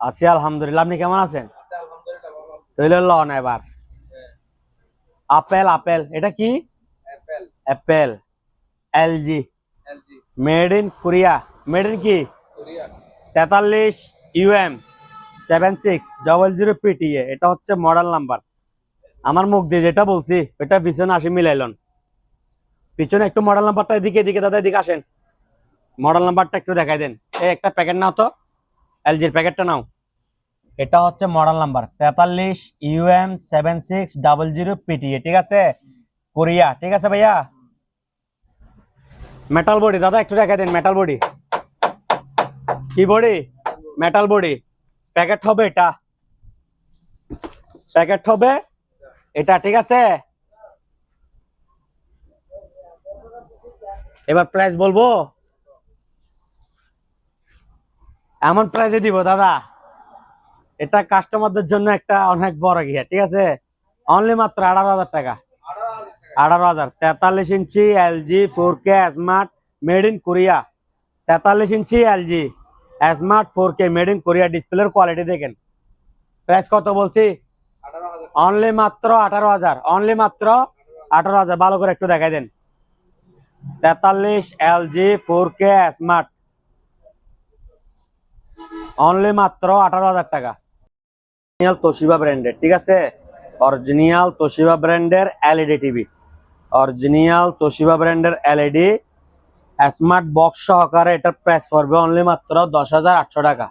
আছি আলহামদুলিল্লাহ। আপনি কেমন আছেন? লন এবার? Apple Apple. এটা কি? Apple, LG made in Korea. Made in কি। তেতাল্লিশ UM seven six double zero PTA এটা হচ্ছে মডেল নাম্বার আমার মুখ দিয়ে যেটা বলছি এটা পিছনে আসি মিলাইলন। পিছনে একটু মডেল নাম্বারটা এদিকে এদিকে দাদা এদিকে আসেন। মডেল নাম্বারটা একটু দেখাই দেন। এই একটা প্যাকেট নাও তো। এলজির প্যাকেটটা নাও। এটা হচ্ছে মডেল নাম্বার তেতাল্লিশ UM seven six double zero PTA ঠিক আছে? কোরিয়া ঠিক আছে ভাইয়া? মেটাল বডি দাদা একটু দেখাই দিন মেটাল বডি কি বডি মেটাল বডি প্যাকেট হবে এটা। প্যাকেট হবে এটা ঠিক আছে? এবার প্রাইস বলব? এমন প্রাইসে দিব, দাদা। এটা কাস্টমারদের জন্য একটা অনেক বড় গিয়া ঠিক আছে? অনলি মাত্র আঠারো হাজার টাকা। আঠারো হাজার। তেতাল্লিশ ইঞ্চি LG four K smart made in Korea তেতাল্লিশ ইঞ্চি LG smart four K made in Korea ডিসপ্লের কোয়ালিটি দেখেন। প্রাইস কত বলছি? অনলি মাত্র আঠারো হাজার। অনলি মাত্র আঠারো হাজার। ভালো করে একটু দেখাই দেন। তেতাল্লিশ LG four K smart only মাত্র আঠারো হাজার টাকা। অরিজিনাল তোশিবা ব্র্যান্ডের ঠিক আছে? অরিজিনাল তোশিবা ব্র্যান্ডের এলইডি টিভি অরিজিনাল তোশিবা ব্র্যান্ডের এলইডি স্মার্ট বক্স সহকারে এটার প্রাইস পড়বে অনলি মাত্র দশ হাজার আটশো টাকা।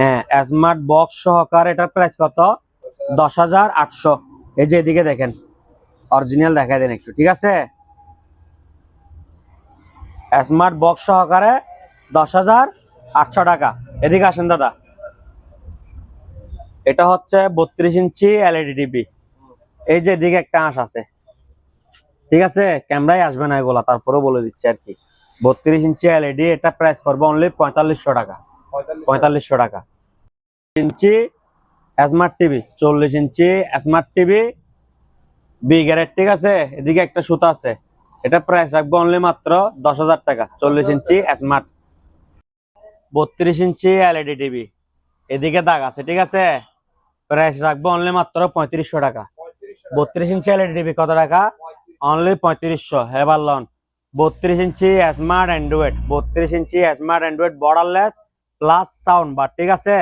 হ্যাঁ স্মার্ট বক্স সহকারে এটার প্রাইস কত? দশ হাজার। আটশো। এই যে এদিকে দেখেন। অরিজিনাল দেখাই দেন একটু, ঠিক আছে? স্মার্ট বক্স সহকারে দশ হাজার আটশো টাকা। এদিকে আসেন, দাদা। এটা হচ্ছে বত্রিশ ইঞ্চি এলইডি টিভি এই যে এদিকে একটা আঁশ আছে। ঠিক আছে? ক্যামেরায় আসবে না এগুলা, তারপরেও বলে দিচ্ছে আর কি। বত্রিশ ইঞ্চি এলইডি এটা প্রাইস পড়বে অনলি পঁয়তাল্লিশশো টাকা। পঁয়তাল্লিশশো টাকা। ইঞ্চি স্মার্ট টিভি চল্লিশ ইঞ্চি স্মার্ট টিভি বি গ্যারেট ঠিক আছে? এদিকে একটা সুতা আছে। এটা প্রাইস রাখব অনলি মাত্র দশ হাজার টাকা। চল্লিশ ইঞ্চি স্মার্ট বত্রিশ ইঞ্চি এলইডি টিভি এদিকে দাগ আছে, ঠিক আছে? প্রাইস রাখব অনলি মাত্র পঁয়ত্রিশশো টাকা। বত্রিশ ইঞ্চি এলইডি টিভি কত টাকা? অনলি পঁয়ত্রিশশো। হেবার লন, বত্রিশ ইঞ্চি স্মার্ট অ্যান্ড্রয়েড বত্রিশ ইঞ্চি smart Android borderless plus sound bar ঠিক আছে?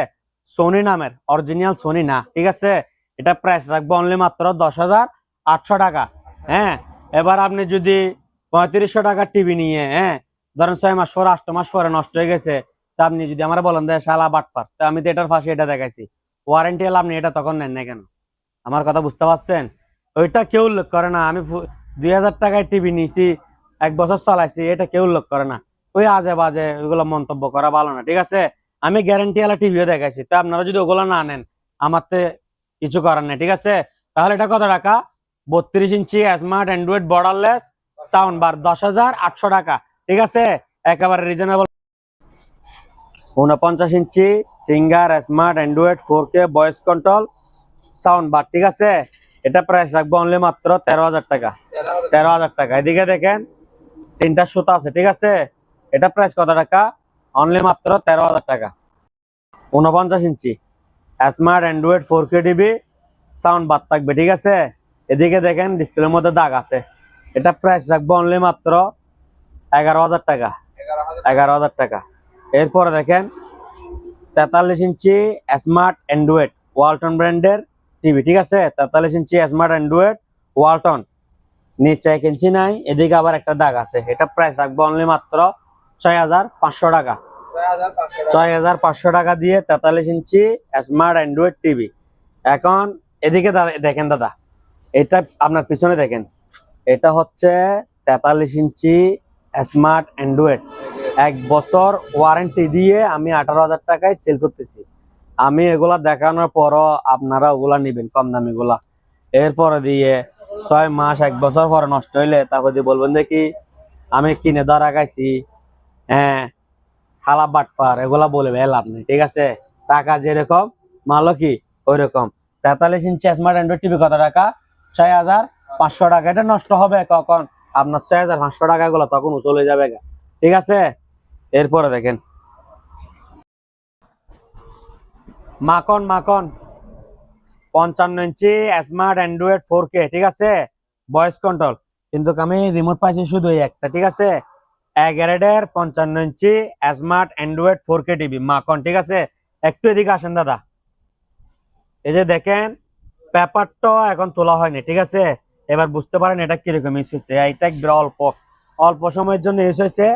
সোনি নামের অরিজিনাল সোনি না, ঠিক আছে? এটা প্রাইস রাখব অনলি মাত্র দশ হাজার আটশো টাকা হ্যাঁ? এবার আপনি যদি পঁয়ত্রিশশো টাকার টিভি নিয়ে হ্যাঁ? ধরেন ছয় মাস পরে আষ্ট মাস পরে নষ্ট হয়ে গেছে আপনি যদি আমার বলেন দেয় শালা বাটপার, তা আমি তো এটার পাশে এটা দেখাইছি। ওয়ারেন্টি এলে আপনি এটা তখন নেন না কেন? আমার কথা বুঝতে পারছেন? ওইটা কেউ উল্লেখ করে না। আমি দুই হাজার টাকায় টিভি নিয়েছি এক বছর চালাইছি, এটা কেউ উল্লেখ করে না। ওই আজে বাজে ওইগুলো মন্তব্য করা ভালো না, ঠিক আছে? আমি গ্যারান্টি ওয়ালা টিভিও দেখাইছি, তা আপনারা যদি ওগুলো না নেন, আমার তো কিছু করার নেই, ঠিক আছে? তাহলে এটা কত টাকা? বত্রিশ ইঞ্চি smart Android borderless sound bar দশ হাজার আটশো টাকা, ঠিক আছে? একেবারে রিজনেবল উনপঞ্চাশ ইঞ্চি Singer smart Android four K voice control sound bar ঠিক আছে? এটা প্রাইস রাখব অনলি মাত্র তেরো হাজার টাকা। তেরো হাজার টাকা। এদিকে দেখেন, তিনটা সুতা আছে, ঠিক আছে? এটা প্রাইস কত টাকা? অনলি মাত্র তেরো হাজার টাকা। উনপঞ্চাশ ইঞ্চি। Smart Android four K TV sound বাদ থাকবে, ঠিক আছে? এদিকে দেখেন ডিসপ্লের মধ্যে দাগ আছে। এটা প্রাইস রাখব অনলি মাত্র এগারো হাজার টাকা। এগারো হাজার টাকা। এরপরে দেখেন তেতাল্লিশ ইঞ্চি স্মার্ট অ্যান্ড্রয়েড ওয়ালটন ব্র্যান্ডের টিভি ঠিক আছে? তেতাল্লিশ ইঞ্চি স্মার্ট অ্যান্ড্রয়েড ওয়ালটন। নিচে এক ইঞ্চি নাই এদিকে আবার একটা দাগ আছে। এটা প্রাইস রাখব অনলি মাত্র ছয় হাজার পাঁচশো টাকা। ছয় হাজার পাঁচশো টাকা। দিয়ে তেতাল্লিশ ইঞ্চি স্মার্ট অ্যান্ড্রয়েড টিভি। এখন এদিকে দেখেন দাদা এটা আপনার পিছনে দেখেন। এটা হচ্ছে তেতাল্লিশ ইঞ্চি স্মার্ট অ্যান্ড্রয়েড। এক বছর ওয়ারেন্টি দিয়ে আমি আঠারো হাজার টাকায় সেল করতেছি। আমি এগুলা দেখানোর পরও আপনারা ওগুলা নিবেন, কম দামি গুলা। এরপরে দিয়ে ছয় মাস, এক বছর পরে নষ্ট হইলে তারপর দিয়ে বলবেন, দেখি, আমি কিনে ধরা গাইছি হ্যাঁ খালা বাটপার, এগুলা বলবে লাভ নেই, ঠিক আছে? টাকা যেরকম, মালও কি ওই রকম তেতাল্লিশ ইঞ্চি স্মার্ট অ্যান্ড্রয়েড টিভি কত টাকা? ছয় হাজার পাঁচশো টাকা। এটা নষ্ট হবে কখন? আপনার ছয় হাজার পাঁচশো টাকা গুলো তখন চলে যাবে ঠিক আছে? এরপরে দেখেন। মাখন মাখন। পঞ্চান্ন ইঞ্চি স্মার্ট অ্যান্ড্রয়েড ফোর কে ঠিক আছে? ভয়েস কন্ট্রোল কিন্তু আমি রিমোট পাইছি শুধু একটা, ঠিক আছে? এগারেডের পঞ্চান্ন ইঞ্চি smart Android four K TV মাখন, ঠিক আছে? একটু এদিকে আসেন, দাদা। এই যে দেখেন পেপারটা এখন তোলা হয়নি, ঠিক আছে? এবার বুঝতে পারেন এটা কীরকম ইউজ হয়েছে এটা একবার অল্প অল্প সময়ের জন্য ইউজ হয়েছে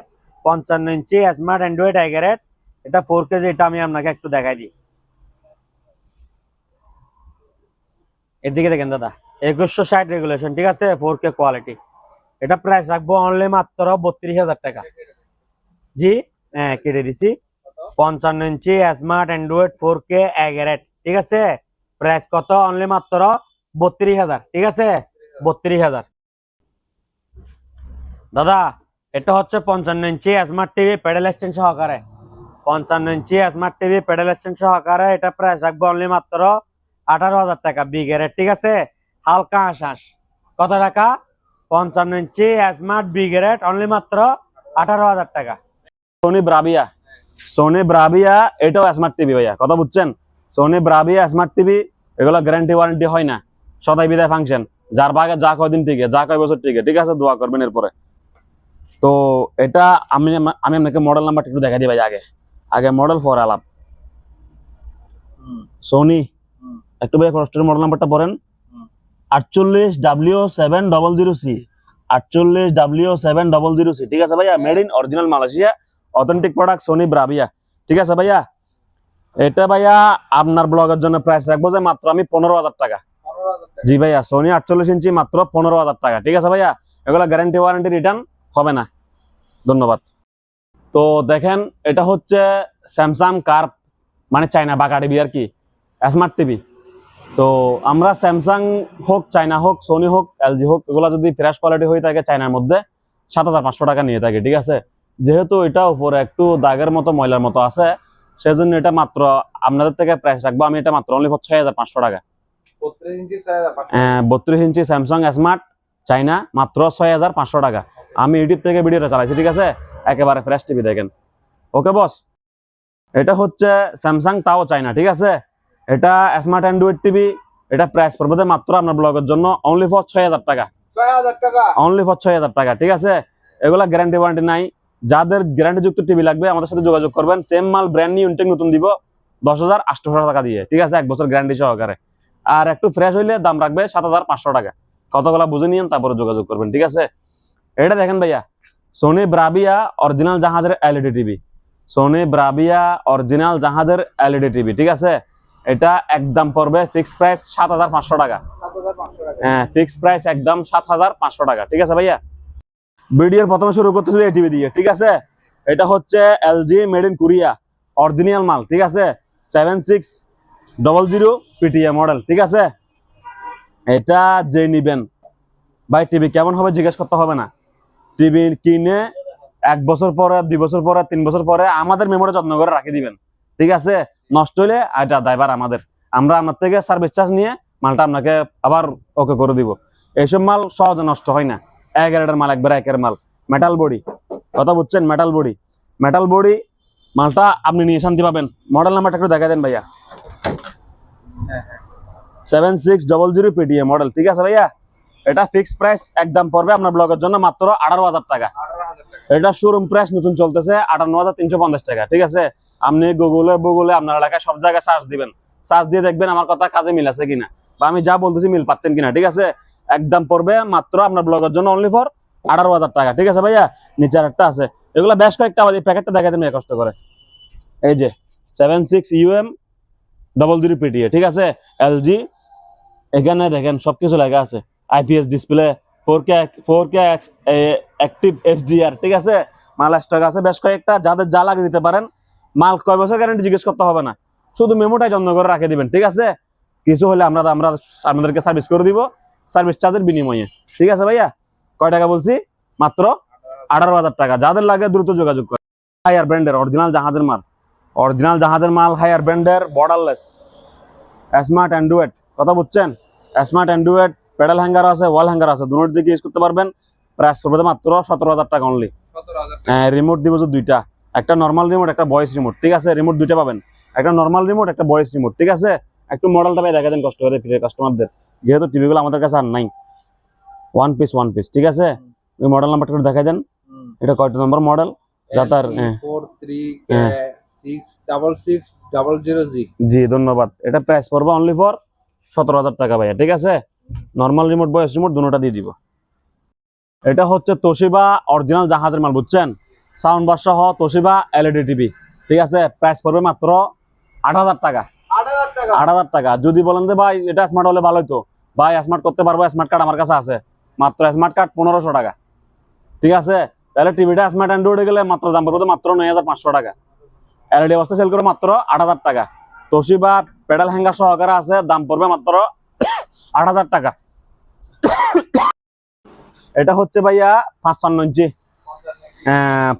পঞ্চান্ন ইঞ্চি স্মার্ট অ্যান্ড্রয়েড এগারেট এটা ফোর কেজি এটা আমি আপনাকে একটু দেখাই দিই। এদিকে দেখেন দাদা, একুশশো ষাট রেগুলেশন ঠিক আছে? ফোর কে কোয়ালিটি এটা প্রাইস রাখব অনলি মাত্র বত্রিশ হাজার টাকা। জি? হ্যাঁ কেটে দিছি। পঞ্চান্ন ইঞ্চি স্মার্ট অ্যান্ড্রয়েড ফোর কে এগারেট ঠিক আছে? প্রাইস কত? অনলি মাত্র বত্রিশ হাজার, ঠিক আছে? বত্রিশ হাজার। দাদা এটা হচ্ছে পঞ্চান্ন ইঞ্চি স্মার্ট টিভি প্যাডেল স্ট্যান্ড সহকারে। পঞ্চান্ন ইঞ্চি স্মার্ট টিভি প্যাডেল স্ট্যান্ড সহকারে এটা প্রাইস রাখব অনলি মাত্র আঠারো হাজার টাকা। বিগের ঠিক আছে? হালকা শ্বাস কত টাকা? পঞ্চান্ন ইঞ্চি স্মার্ট বিগেরেট অনলি মাত্র আঠারো হাজার টাকা। সোনি ব্রাভিয়া সোনি ব্রাভিয়া এটাও স্মার্ট টিভি ভাইয়া কথা বুঝছেন? সোনি ব্রাভিয়া স্মার্ট টিভি এগুলো গ্যারান্টি ওয়ারেন্টি হয় না। সদাই বিদায় ফাংশন যার ভাগে যা কয়দিন টিকে, যা কয় বছর টিকে, ঠিক আছে, দোয়া করবেন এরপরে। তো এটা আমি আমি আপনাকে মডেল নাম্বারটা একটু দেখা দিই ভাই আগে। আগে মডেল ফর আলাপ। সোনি। একটু ভাই কষ্টের মডেল নাম্বারটা পড়েন। আটচল্লিশ W seven double zero C আটচল্লিশ W seven double zero C ঠিক আছে ভাইয়া? Made in original Malaysia authentic product Sony Bravia ঠিক আছে ভাইয়া? এটা ভাইয়া আপনার ব্লগের জন্য প্রাইস রাখব যে মাত্র আমি পনেরো হাজার টাকা। জি ভাইয়া সোনি আটচল্লিশ ইঞ্চি মাত্র পনেরো হাজার টাকা। ঠিক আছে ভাইয়া, এগুলো গ্যারান্টি ওয়ারেন্টি রিটার্ন হবে না। ধন্যবাদ। তো দেখেন, এটা হচ্ছে স্যামসাং কার্প মানে চায়না বাঁকা টিভি আর কি স্মার্ট টিভি তো আমরা স্যামসাং হোক চায়না হোক সোনি হোক এলজি হোক, এগুলো যদি ফ্রেশ কোয়ালিটি হয়ে থাকে চায়নার মধ্যে, সাত হাজার পাঁচশো টাকা নিয়ে থাকে, ঠিক আছে? যেহেতু এটা উপরে একটু দাগের মতো, ময়লার মতো আছে, সেজন্য এটা মাত্র আপনাদের থেকে প্রাইস রাখব। আমি এটা মাত্র অনলি ছয় হাজার পাঁচশো টাকা। বত্রিশ ইঞ্চি পাঁচশো। বত্রিশ ইঞ্চি স্যামসাং স্মার্ট চাইনা মাত্র ছয় হাজার পাঁচশো টাকা। আমি ইউটিউব থেকে ভিডিওটা চালাইছি ঠিক আছে? একেবারে ফ্রেশ টিভি দেখেন। ওকে বস এটা হচ্ছে স্যামসাং তাও চাইনা ঠিক আছে? এটা স্মার্ট অ্যান্ড্রয়েড টিভি এটা প্রাইস পড়বে মাত্র আপনার ব্লগের জন্য অনলি ফর ছয় হাজার টাকা। অনলি ফর ছয় হাজার টাকা ঠিক আছে? এগুলা গ্যারান্টি ওয়ারেন্টি নাই। যাদের গ্যারান্টি যুক্ত টিভি লাগবে আমাদের সাথে যোগাযোগ করবেন। সেম মাল ব্র্যান্ড নিউ ইনটেক নতুন দিব দশ হাজার আটশো টাকা দিয়ে ঠিক আছে? এক বছর গ্যারান্টি সহকারে। আর একটু ফ্রেশ হইলে দাম রাখবে সাত হাজার পাঁচশো টাকা। কতগুলা বুঝে নিয়েন, তারপরে যোগাযোগ করবেন, ঠিক আছে? এটা দেখেন ভাইয়া সোনি ব্রাবিয়া অরিজিনাল জাহাজের LED TV Sony Bravia original জাহাজের এলইডি টিভি ঠিক আছে? এটা একদম পড়বে ফিক্স প্রাইস সাত হাজার পাঁচশো টাকা। সাত হাজার পাঁচশো টাকা হ্যাঁ ফিক্স প্রাইস একদম সাত হাজার পাঁচশো টাকা, ঠিক আছে ভাইয়া? ভিডিওর প্রথমে শুরু করতেছি এই টিভি দিয়ে, ঠিক আছে? এটা হচ্ছে LG made in Korea original মাল, ঠিক আছে? Seven six double zero PTA model ঠিক আছে? এটা যে নিবেন ভাই টিভি কেমন হবে জিজ্ঞেস করতে হবে না। টিভি কিনে এক বছর পরে, দুই বছর পরে, তিন বছর পরে আমাদের মেমোরি যত্ন করে রাখি দিবেন। ঠিক আছে? নষ্ট হলে এটা দায়বার আমাদের। আমরা আপনার থেকে সার্ভিস চার্জ নিয়ে মালটা আপনাকে আবার ওকে করে দিব। এইসব মাল সহজে নষ্ট হয় না। এক এর মাল, একবার একের মাল। মেটাল বডি কথা বুঝছেন? মেটাল বডি মেটাল বডি মালটা আপনি নিয়ে শান্তি পাবেন। মডেল নাম্বারটা একটু দেখা দেন ভাইয়া। Seven six double zero PTA model ঠিক আছে ভাইয়া? এটা ফিক্স প্রাইস একদম পড়বে আপনার ব্লগের জন্য মাত্র আঠারো হাজার টাকা। এটা শোরুম প্রাইস নতুন চলতেছে আটান্ন হাজার তিনশো পঞ্চাশ টাকা, ঠিক আছে? আপনি গুগলে গুগলে আপনার এলাকায় সব জায়গায় সার্চ দিবেন। সার্চ দিয়ে দেখবেন আমার কথা কাজে মিল আছে কিনা বা আমি যা বলতেছি মিল পাচ্ছেন কিনা, ঠিক আছে? একদম পড়বে মাত্র আপনার ব্লগের জন্য অনলি ফর আঠারো হাজার টাকা, ঠিক আছে ভাইয়া? নিচে একটা আছে। এগুলো বেশ কয়েকটা আমাদের প্যাকেটটা দেখা দেবেন কষ্ট করে। এই যে seven six um double zero PTA ঠিক আছে? এলজি এখানে দেখেন সবকিছু লেখা আছে। IPS display four K four K active HDR ঠিক আছে? মাল স্টক আছে। বেশ কয়েকটা, যাদের যা লাগে দিতে পারেন। মাল কয় বছর গ্যারেন্টি জিজ্ঞেস করতে হবে না। শুধু মেমোটাই যত্ন করে রাখে দিবেন, ঠিক আছে? কিছু হলে আমরা আমরা আপনাদেরকে সার্ভিস করে দিব সার্ভিস চার্জের বিনিময়ে। ঠিক আছে ভাইয়া? কয় টাকা বলছি? মাত্র আঠারো হাজার টাকা। যাদের লাগে দ্রুত যোগাযোগ করে হায়ার ব্র্যান্ডের অরিজিনাল জাহাজের মাল। অরিজিনাল জাহাজের মাল হায়ার ব্র্যান্ডের বর্ডারলেস স্মার্ট অ্যান্ড্রয়েড কথা বুঝছেন? স্মার্ট অ্যান্ড্রয়েড প্যাডেল হ্যাঙ্গার আছে ওয়াল হ্যাঙ্গার আছে দুটোর দিকে ইউজ করতে পারবেন। প্রাইস পড়বে মাত্র সতেরো হাজার টাকা অনলি রিমোট দিব দুইটা। একটা নর্মাল রিমোট একটা ভয়েস রিমোট ঠিক আছে? রিমোট দুইটা পাবেন। একটা নর্মাল রিমোট একটা ভয়েস রিমোট ঠিক আছে? একটু মডেলটা ভাই দেখা দেন কষ্ট করে ফিরে কাস্টমারদের যেহেতু টিভিগুলো আমাদের কাছে আর নাই। ওয়ান পিস ওয়ান পিস ঠিক আছে? ওই মডেল নাম্বারটা একটু দেখাই দেন। এটা কয়টা নম্বর মডেল দাতার হ্যাঁ। ফোর থ্রি হ্যাঁ। Six double six double zero জি জি ধন্যবাদ। এটা প্রাইস পড়বে অনলি ফর সতেরো হাজার টাকা ভাইয়া ঠিক আছে? নর্মাল রিমোট বয়স রিমোট দুটোটা দিয়ে দিব। এটা হচ্ছে তোশিবা অরিজিনাল জাহাজের মাল বুঝছেন? সাউন্ড বার সহ তোশিবা এলইডি টিভি ঠিক আছে? প্রাইস পড়বে মাত্র আট হাজার টাকা। আট হাজার টাকা। যদি বলেন যে ভাই এটা স্মার্ট হলে ভালো হতো ভাই স্মার্ট করতে পারব স্মার্ট কার্ড আমার কাছে আছে। মাত্র স্মার্ট কার্ড পনেরোশো টাকা। ঠিক আছে? তাহলে টিভিটা স্মার্ট অ্যান্ড্রয়েডে গেলে মাত্র দাম পড়বে মাত্র নয় হাজার পাঁচশো টাকা। এলইডি অবস্থা সেল করে মাত্র আট হাজার টাকা। তোশিবা পেডাল হ্যাঙ্গার সহকারে আছে দাম পড়বে মাত্র আট হাজার টাকা। এটা হচ্ছে ভাইয়া পাঁচপান্ন ইঞ্চি।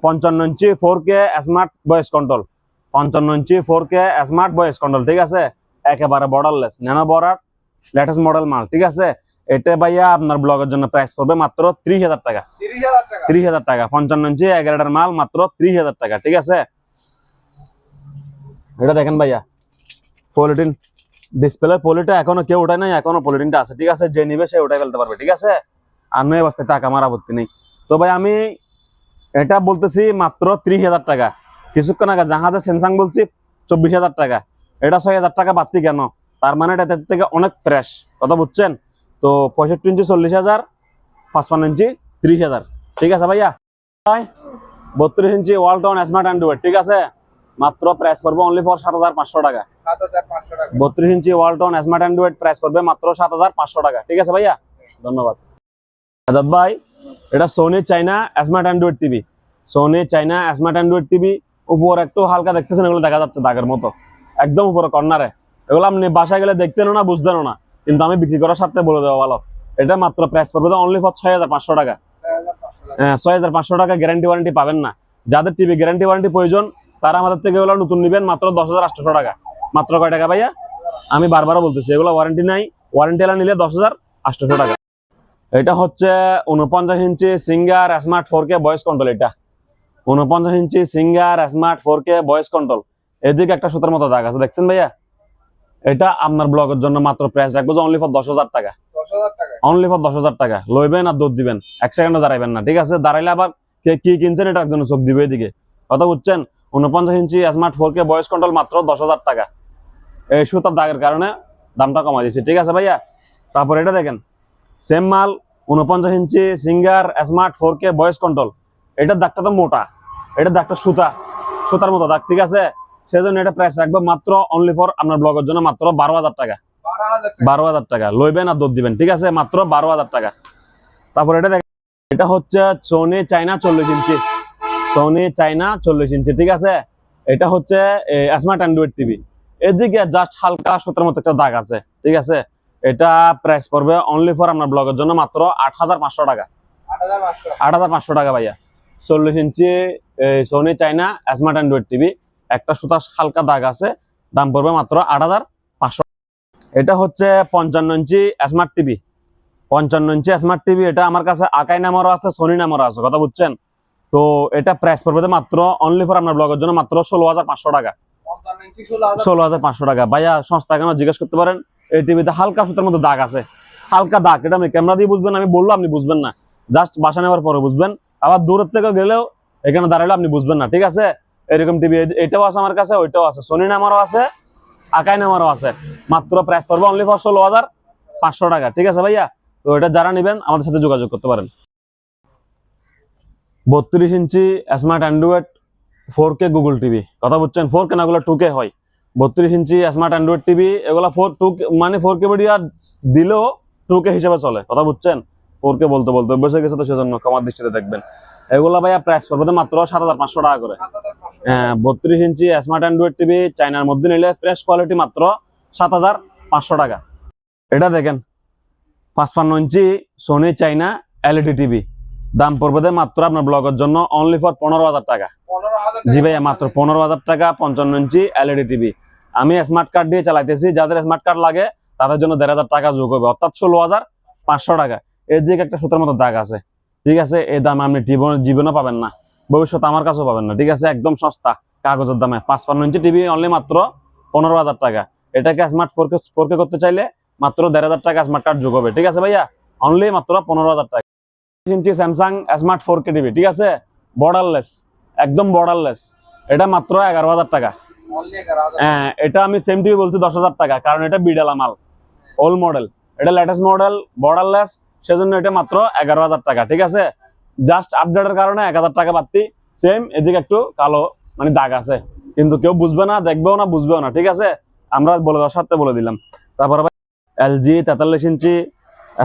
পঞ্চান্ন ইঞ্চি four K smart voice control পঞ্চান্ন ইঞ্চি four K smart voice control ঠিক আছে? একেবারে borderless nano border latest model মাল ঠিক আছে? এটা ভাইয়া আপনার ব্লগের জন্য প্রাইস পড়বে মাত্র ত্রিশ হাজার টাকা। ত্রিশ হাজার টাকা। পঞ্চান্ন ইঞ্চি এগারোটার মাল মাত্র ত্রিশ হাজার টাকা ঠিক আছে? এটা দেখেন ভাইয়া। পলিটিন ডিসপ্লে পলিটা এখনও কেউ ওঠায় নাই, এখনও পলিটিনটা আছে। ঠিক আছে, যে নিবে সে ওটাই ফেলতে পারবে, ঠিক আছে? আর নয় টাকা আমার আপত্তি নেই। তো ভাই, আমি এটা বলতেছি মাত্র ত্রিশ হাজার টাকা। কিছুক্ষণ আগে জাহাজে স্যামসাং বলছি, চব্বিশ হাজার টাকা। এটা ছয় হাজার টাকা বাড়তি কেন? তার মানে এটা থেকে অনেক ফ্রেশ কথা বুঝছেন? তো পঁয়ষট্টি ইঞ্চি চল্লিশ হাজার, পাঁচপান্ন ইঞ্চি ত্রিশ হাজার। ঠিক আছে ভাইয়া? বত্রিশ ইঞ্চি ওয়ালটন স্মার্ট অ্যান্ড্রয়েড, ঠিক আছে? মাত্র প্রাইস পড়বে অনলি ফর সাত হাজার পাঁচশো টাকা। বত্রিশ ইঞ্চি ওয়ালটন স্মার্ট অ্যান্ড্রয়েড প্রাইস পড়বে মাত্র সাত হাজার পাঁচশো টাকা। ঠিক আছে ভাইয়া? ধন্যবাদ। আজাদ ভাই এটা Sony China smart Android TV Sony China smart Android TV উপর একটু হালকা দেখতেছেন এগুলো দেখা যাচ্ছে দাগের মতো। একদম উপরে কর্নারে। এগুলো আপনি বাসায় গেলে দেখতেনও না বুঝতেনও না। কিন্তু আমি বিক্রি করার সাথে বলে দেওয়া ভালো। এটা মাত্র প্রাইস পড়বে অনলি ফর ছয় হাজার পাঁচশো টাকা। ছয় হাজার পাঁচশো টাকা। হ্যাঁ, ছয় হাজার পাঁচশো টাকা গ্যারান্টি ওয়ারেন্টি পাবেন না। যাদের টিভি গ্যারান্টি ওয়ারেন্টি প্রয়োজন তারা আমাদের থেকে এগুলো নতুন নেবেন মাত্র দশ হাজার আটশো টাকা। মাত্র কয় টাকা ভাইয়া? আমি বারবার বলতেছি এগুলো ওয়ারেন্টি নাই। ওয়ারেন্টি এলা নিলে দশ হাজার আটশো টাকা। এটা হচ্ছে উনপঞ্চাশ ইঞ্চি Singer smart four K voice control এটা। উনপঞ্চাশ ইঞ্চি Singer smart four K voice control এদিকে একটা সুতার মতো দাগ আছে দেখছেন ভাইয়া? এটা আপনার ব্লগের জন্য মাত্র প্রাইস রাখব যে অনলি ফর দশ হাজার টাকা। অনলি ফর দশ হাজার টাকা। লইবেন আর দুধ দিবেন। এক সেকেন্ডে দাঁড়াইবেন না ঠিক আছে? দাঁড়াইলে আবার কে কি কিনছেন এটার জন্য চোখ দিবে এদিকে। কথা বুঝছেন? উনপঞ্চাশ ইঞ্চি smart four K voice control মাত্র দশ হাজার টাকা। এই সুতার দাগের কারণে দামটা কমাই দিয়েছি। ঠিক আছে ভাইয়া? তারপর এটা দেখেন সেম মাল উনপঞ্চাশ ইঞ্চি Singer smart four K voice control এটার দাগটা তো মোটা, এটার দাগটা সুতা, সুতার মতো দাগ, ঠিক আছে? সেজন্য এটা প্রাইস রাখব মাত্র অনলি ফর আপনার ব্লগের জন্য মাত্র বারো হাজার টাকা। বারো হাজার টাকা। লইবেন আর দুধ দিবেন, ঠিক আছে? মাত্র বারো হাজার টাকা। তারপর এটা দেখেন, এটা হচ্ছে সোনি চাইনা চল্লিশ ইঞ্চি। সোনি চাইনা চল্লিশ ইঞ্চি ঠিক আছে? এটা হচ্ছে স্মার্ট অ্যান্ড্রয়েড টিভি এদিকে জাস্ট হালকা সুতার মতো একটা দাগ আছে ঠিক আছে? এটা প্রাইস পড়বে অনলি ফর আপনার ব্লগের জন্য মাত্র আট হাজার পাঁচশো টাকা। আট হাজার পাঁচশো। টাকা ভাইয়া। চল্লিশ ইঞ্চি Sony China smart Android TV একটা সুতা হালকা দাগ আছে দাম পড়বে মাত্র আট হাজার পাঁচশো। এটা হচ্ছে পঞ্চান্ন ইঞ্চি স্মার্ট টিভি পঞ্চান্ন ইঞ্চি স্মার্ট টিভি এটা আমার কাছে আকাই নামেরও আছে সোনি নামেরও আছে কথা বুঝছেন? তো এটা প্রাইস পড়বে মাত্র অনলি ফর আপনার ব্লগের জন্য মাত্র ষোলো হাজার পাঁচশো টাকা। ষোলো হাজার পাঁচশো টাকা। ভাইয়া সংস্থা কেন জিজ্ঞেস করতে পারেন? এই টিভিতে হালকা সুতার মতো দাগ আছে। হালকা দাগ। এটা আমি ক্যামেরা দিয়ে বুঝবেন আমি বলল আপনি বুঝবেন না। জাস্ট বাসা নেওয়ার পরে বুঝবেন। আবার দূরের থেকে গেলেও এখানে দাঁড়ালে আপনি বুঝবেন না, ঠিক আছে? এরকম টিভি এটাও আছে আমার কাছে, ওইটাও আছে। সোনি নামারও আছে আকাই নামারও আছে। মাত্র প্রাইস পড়বে অনলি ফর ষোলো হাজার পাঁচশো টাকা, ঠিক আছে ভাইয়া? তো এটা যারা নেবেন, আমাদের সাথে যোগাযোগ করতে পারেন। বত্রিশ ইঞ্চি smart Android four K Google TV কথা বলছেন ফোর কে না ওগুলো টু কে হয়। বত্রিশ ইঞ্চি স্মার্ট অ্যান্ড্রয়েড টিভি এগুলো ফোর টু মানে ফোর কে ভিডিও দিলেও টু কে হিসেবে চলে। কথা বুঝছেন? ফোর কে বলতে বলতে বসে গেছে তো সেজন্য কমার দৃষ্টিতে দেখবেন। এগুলো ভাইয়া প্রাইস পড়বে মাত্র সাত হাজার পাঁচশো টাকা করে। হ্যাঁ বত্রিশ ইঞ্চি স্মার্ট অ্যান্ড্রয়েড টিভি চাইনার মধ্যে নিলে ফ্রেশ কোয়ালিটি মাত্র সাত হাজার পাঁচশো টাকা। এটা দেখেন, পাঁচপান্ন ইঞ্চি সোনি চাইনা এলইডি টিভি দাম পড়বে মাত্র আপনার ব্লগের জন্য অনলি ফর পনেরো হাজার টাকা। জি ভাইয়া মাত্র পনেরো হাজার টাকা পঞ্চান্ন ইঞ্চি এলইডি টিভি আমি স্মার্ট কার্ড দিয়ে চালাইতেছি যাদের স্মার্ট কার্ড লাগে তাদের জন্য দেড় হাজার টাকা যোগ হবে। অর্থাৎ ষোলো হাজার পাঁচশো টাকা। এর দিকে একটা সুতার মতো দাগ আছে। ঠিক আছে এই দাম আপনি জীবন জীবনে পাবেন না। ভবিষ্যতে আমার কাছেও পাবেন না। ঠিক আছে একদম সস্তা কাগজের দামে। পাঁচ পাঁচপান্ন ইঞ্চি টিভি অনলি মাত্র পনেরো হাজার টাকা। এটাকে স্মার্ট ফোর কে করতে চাইলে মাত্র দেড় হাজার টাকা স্মার্ট কার্ড যোগ হবে। ঠিক আছে ভাইয়া? অনলি মাত্র পনেরো হাজার টাকা। ইঞ্চি Samsung smart four K TV ঠিক আছে? বর্ডারলেস একদম বর্ডারলেস এটা মাত্র এগারো হাজার টাকা। হ্যাঁ এটা আমি সেম টিভি বলছি দশ হাজার টাকা কারণ এটা বিডালা মাল ওল্ড মডেল এটা লেটেস্ট মডেল বর্ডারলেস সেজন্য এটা মাত্র এগারো হাজার টাকা ঠিক আছে? জাস্ট আপডেটের কারণে এক হাজার টাকা বাড়তি। সেম এদিকে একটু কালো মানে দাগ আছে। কিন্তু কেউ বুঝবে না দেখবেও না বুঝবেও না ঠিক আছে? আমরা বলে দেওয়ার সাথে বলে দিলাম। তারপর এলজি তেতাল্লিশ ইঞ্চি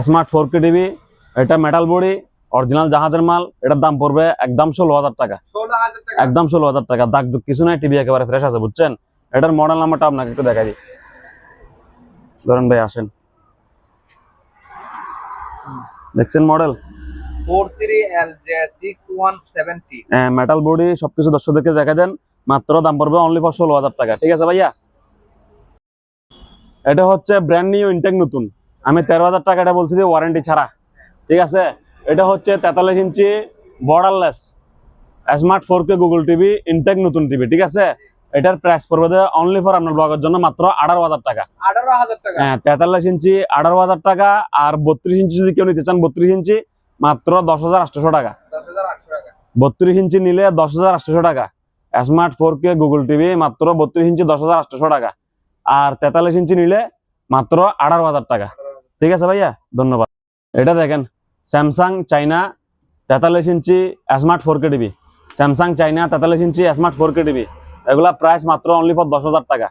স্মার্ট ফোর কে টিভি এটা মেটাল বডি অরিজিনাল জাহাজের মাল এটার দাম পড়বে একদম ষোলো হাজার টাকা। একদম ষোলো হাজার টাকা। দাগ দুগ কিছু নাই টিভি একেবারে ফ্রেশ আছে বুঝছেন? এটার মডেল নাম্বারটা আপনাকে একটু দেখাই দিই। ধরেন ভাই আসেন। দেখছেন মডেল মেটাল বডি সবকিছু দর্শকদেরকে দেখা দেন। মাত্র দাম পড়বে অনলি ফর ষোলো হাজার টাকা। ঠিক আছে ভাইয়া? এটা হচ্ছে ব্র্যান্ড নিউ ইনটেক নতুন। আমি তেরো হাজার টাকা এটা বলছি যে ওয়ারেন্টি ছাড়া। ঠিক আছে? এটা হচ্ছে তেতাল্লিশ ইঞ্চি borderless smart four K Google TV intact নতুন টিভি ঠিক আছে? এটার প্রাইস পড়বে অনলি ফর আপনার ব্লগের জন্য মাত্র আঠারো হাজার টাকা। হ্যাঁ তেতাল্লিশ ইঞ্চি আঠারো হাজার টাকা আর বত্রিশ ইঞ্চি যদি কেউ নিতে চান বত্রিশ ইঞ্চি মাত্র দশ হাজার আটশোশো টাকা। বত্রিশ ইঞ্চি নিলে দশ হাজার আটশোশো টাকা। Smart four K Google TV মাত্র বত্রিশ ইঞ্চি দশ হাজার আটশোশো টাকা। আর তেতাল্লিশ ইঞ্চি নিলে মাত্র আঠারো হাজার টাকা। ঠিক আছে ভাইয়া? ধন্যবাদ। এটা দেখেন স্যামসাং চাইনা তেতাল্লিশ ইঞ্চি smart four K TV Samsung China তেতাল্লিশ ইঞ্চি স্মার্ট ফোর কে টিভি এগুলা প্রাইস মাত্র অনলি ফর দশ হাজার টাকা।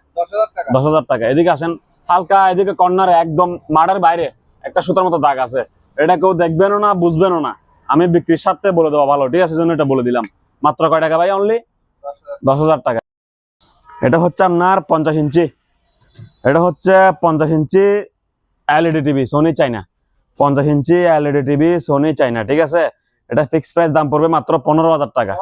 দশ হাজার টাকা। এদিকে আসেন হালকা এদিকে কর্নারে একদম মাঠের বাইরে একটা সুতার মতো দাগ আছে। এটা কেউ দেখবেনও না বুঝবেনও না। আমি বিক্রির সাথে বলে দেবো ভালো ঠিক আছে? জন্য এটা বলে দিলাম। মাত্র কয় টাকা ভাই অনলি দশ হাজার টাকা। এটা হচ্ছে আপনার পঞ্চাশ ইঞ্চি। এটা হচ্ছে পঞ্চাশ ইঞ্চি এলইডি টিভি সোনি চাইনা পঞ্চাশ ইঞ্চি এলইডি টিভি সোনি চাইনা ঠিক আছে? এটা ফিক্স প্রাইস দাম পড়বে মাত্র পনেরো হাজার টাকা।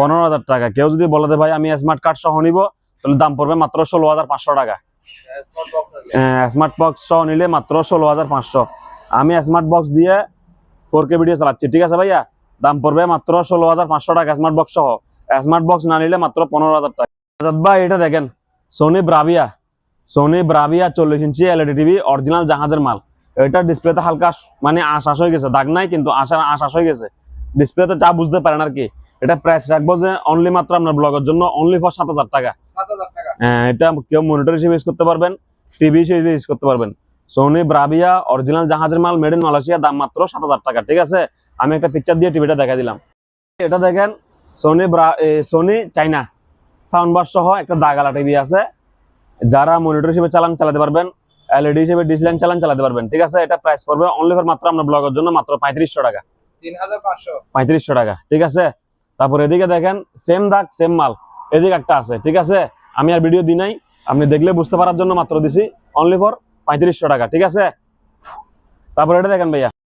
পনেরো হাজার টাকা। কেউ যদি বলে দে ভাই আমি স্মার্ট কার্ড সহ নিব তাহলে দাম পড়বে মাত্র ষোলো হাজার পাঁচশো টাকা। স্মার্ট বক্স স্মার্ট বক্স সহ নিলে মাত্র ষোলো হাজার পাঁচশো। আমি স্মার্ট বক্স দিয়ে ফোর কে ভিডিও চালাচ্ছি ঠিক আছে ভাইয়া? দাম পড়বে মাত্র ষোলো হাজার পাঁচশো টাকা স্মার্ট বক্স সহ। স্মার্ট বক্স না নিলে মাত্র পনেরো হাজার টাকা। ভাই এটা দেখেন। সোনি ব্রাভিয়া সোনি ব্রাভিয়া চল্লিশ ইঞ্চি এলইডি টিভি অরিজিনাল জাহাজের মাল। এটা ডিসপ্লেতে হালকা মানে আশ আশ হয়ে গেছে। দাগ নাই কিন্তু আশা আশ আশ হয়ে গেছে। ডিসপ্লেতে যা বুঝতে পারেন আর কি। এটা প্রাইস রাখব যে অনলি মাত্র আপনার ব্লগের জন্য অনলি ফর সাত হাজার টাকা। হ্যাঁ, এটা কেউ মনিটর হিসেবে ইউজ করতে পারবেন টিভি হিসেবে ইউজ করতে পারবেন। সোনি ব্রাভিয়া অরিজিনাল জাহাজের মাল মেড ইন মালয়েশিয়া দাম মাত্র সাত হাজার টাকা ঠিক আছে? আমি একটা পিকচার দিয়ে টিভিটা দেখা দিলাম। এটা দেখেন Sony Sony China sound bar সহ একটা দাগালা টিভি আছে। যারা মনিটর হিসেবে চালান চালাতে পারবেন। এলইডি হিসেবে ডিসলাইন চালান চালাতে পারবেন। ঠিক আছে? এটা প্রাইস পড়বে অনলি ফর মাত্র আপনার ব্লগের জন্য মাত্র পঁয়ত্রিশশো টাকা। পঁয়ত্রিশশো টাকা। ঠিক আছে? তারপর এদিকে দেখেন সেম দাগ সেম মাল। এদিকে একটা আছে। ঠিক আছে? আমি আর ভিডিও দিই নাই। আপনি দেখলে বুঝতে পারার জন্য মাত্র দিছি। অনলি ফর পঁয়ত্রিশশো টাকা। ঠিক আছে? তারপর এটা দেখেন ভাইয়া।